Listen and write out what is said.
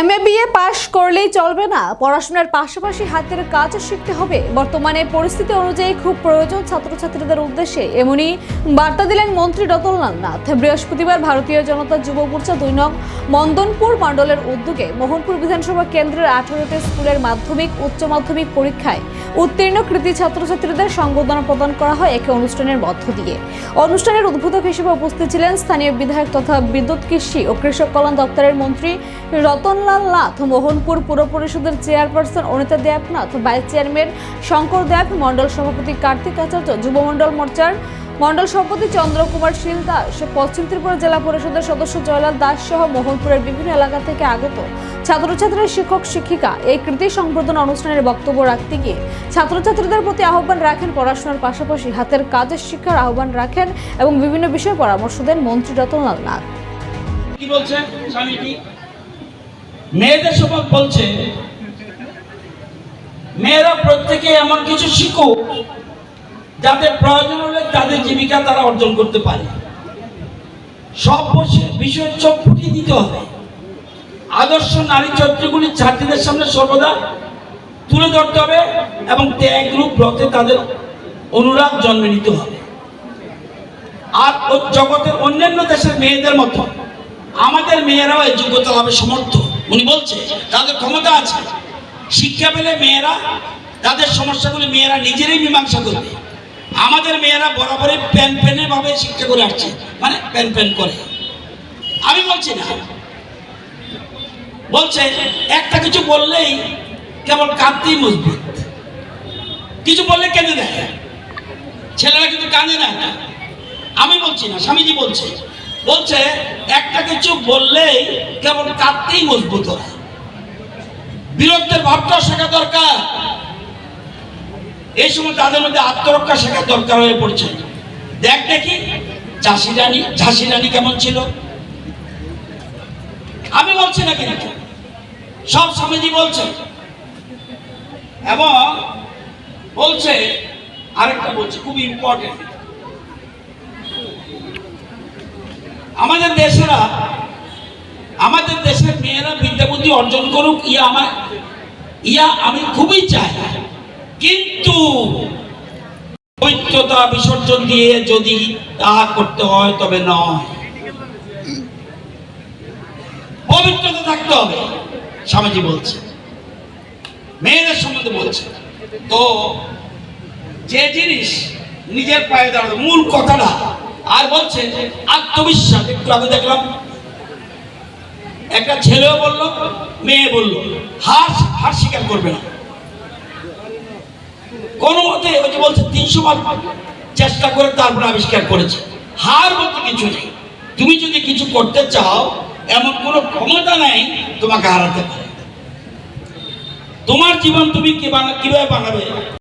M A পাশ করলেই চলবে না। পড়াশোনার পাশাপাশি হাতের কাজও শিখতে হবে। বর্তমানে পরিস্থিতি অনুযায়ী খুব প্রয়োজন ছাত্রছাত্রীদের উদ্দেশ্যে। এমনই বার্তা দিলেন মন্ত্রী রতনলাল নাথ বৃহস্পতিবার ভারতীয় জনতা যুব মোর্চা দুই নং মন্দনপুর মণ্ডলের উদ্যোগে মোহনপুর বিধানসভা কেন্দ্রের আঠারোটি স্কুলের মাধ্যমিক, উচ্চ মাধ্যমিক পরীক্ষায় উত্তীর্ণ কৃতি ছাত্রছাত্রীদের সংবর্ধনা প্রদান করা হয় একই অনুষ্ঠানের মধ্য দিয়ে। অনুষ্ঠানের উদ্বোধক হিসেবে উপস্থিত ছিলেন স্থানীয় বিধায়ক তথা বিদ্যুৎ কৃষি ও কৃষক কল্যাণ দপ্তরের মন্ত্রী নাথ, মোহনপুর পুর পরিষদের chairperson Anita Debnath, vice chairman Shankar Deb, মণ্ডল সভাপতি কার্তিক আচার্য, যুব মণ্ডল মোর্চার মণ্ডল সভাপতি চন্দ্রকুমার শীল দাস, পশ্চিম ত্রিপুরা জেলা পরিষদের সদস্য জয়লাল দাস সহ মোহনপুরের বিভিন্ন এলাকা থেকে আগত ছাত্রছাত্রী, শিক্ষক, শিক্ষিকা। এই কৃতি সংবর্ধনা অনুষ্ঠানের বক্তব্য রাখতে গিয়ে ছাত্রছাত্রীদের প্রতি আহ্বান রাখেন পড়াশোনার পাশাপাশি হাতের কাজের শিক্ষার আহ্বান রাখেন এবং বিভিন্ন বিষয়ে পরামর্শ দেন মন্ত্রী রতনলাল নাথ। কি বলছে স্বামীজি? মেয়েদের সময় বলছে, মেয়েরা প্রত্যেকে এমন কিছু শিখুক যাতে প্রয়োজন হলে তাদের জীবিকা তারা অর্জন করতে পারে। সব বসে- বিষয়ে চোখ ফুটিয়ে দিতে হবে। আদর্শ নারী চরিত্রগুলি ছাত্রীদের সামনে সর্বদা তুলে ধরতে হবে এবং ত্যাগ রূপ ব্রতে তাদের অনুরাগ জন্মে নিতে হবে। আর জগতের অন্যান্য দেশের মেয়েদের মতো আমাদের মেয়েরাও এই যোগ্যতা লাভে সমর্থ। উনি বলছে, তাদের ক্ষমতা আছে। শিক্ষা পেলে মেয়েরা, তাদের সমস্যাগুলি মেয়েরা নিজেরাই মীমাংসা করবে। আমাদের মেয়েরা বরাবরই প্যান প্যানে ভাবে শিক্ষা করে আসছে মানে প্যান প্যান করে। আমি বলছি না। বলছে, একটা কিছু বললেই কেবল কাঁদতেই মজবুত। কিছু বললে কেঁদে দেয়। ছেলেরা কিন্তু কাঁদে না। আমি বলছি না, স্বামীজি বলছে বলছে, একটা কিছু বললেই কেবল কাঁদতেই মজবুত হয়। বীরত্বের ভাবটা শেখা দরকার। এই সময় তাদের মধ্যে আত্মরক্ষা শেখার দরকার হয়ে পড়ছে। দেখ দেখি, ঝাঁসি রানী ঝাঁসি রানী কেমন ছিল? আমি বলছি না কিন্তু, সব স্বামীজি বলছে। এবং বলছে, আরেকটা বলছে খুব ইম্পর্টেন্ট আমাদের দেশেরা, আমাদের দেশের মেয়েরা বিদ্যাবুদ্ধি অর্জন করুক, ইয়া আমার, ইয়া আমি খুবই চাই। কিন্তু পবিত্রতা বিসর্জন দিয়ে যদি তা করতে হয়, তবে নয়। পবিত্রতা থাকতে হবে, স্বামীজি বলছে। মেয়েদের সম্বন্ধে বলছে। তো যে জিনিস নিজের পায়ে দাঁড়ানো মূল কথাটা আর বলছে যে আত্মবিশ্বাস, একটু আগে দেখলাম। একটা ছেলেও বলল, মেয়ে বলল, হার হার স্বীকার করবে না। কোন মতে ওই যে বলছে, তিনশো বার চেষ্টা করে তারপরে আবিষ্কার করেছে। হার বলতে কিছু নেই। তুমি যদি কিছু করতে চাও, এমন কোনো ক্ষমতা নাই, তোমাকে হারাতে পারে। তোমার জীবন তুমি কীভাবে বানাবে?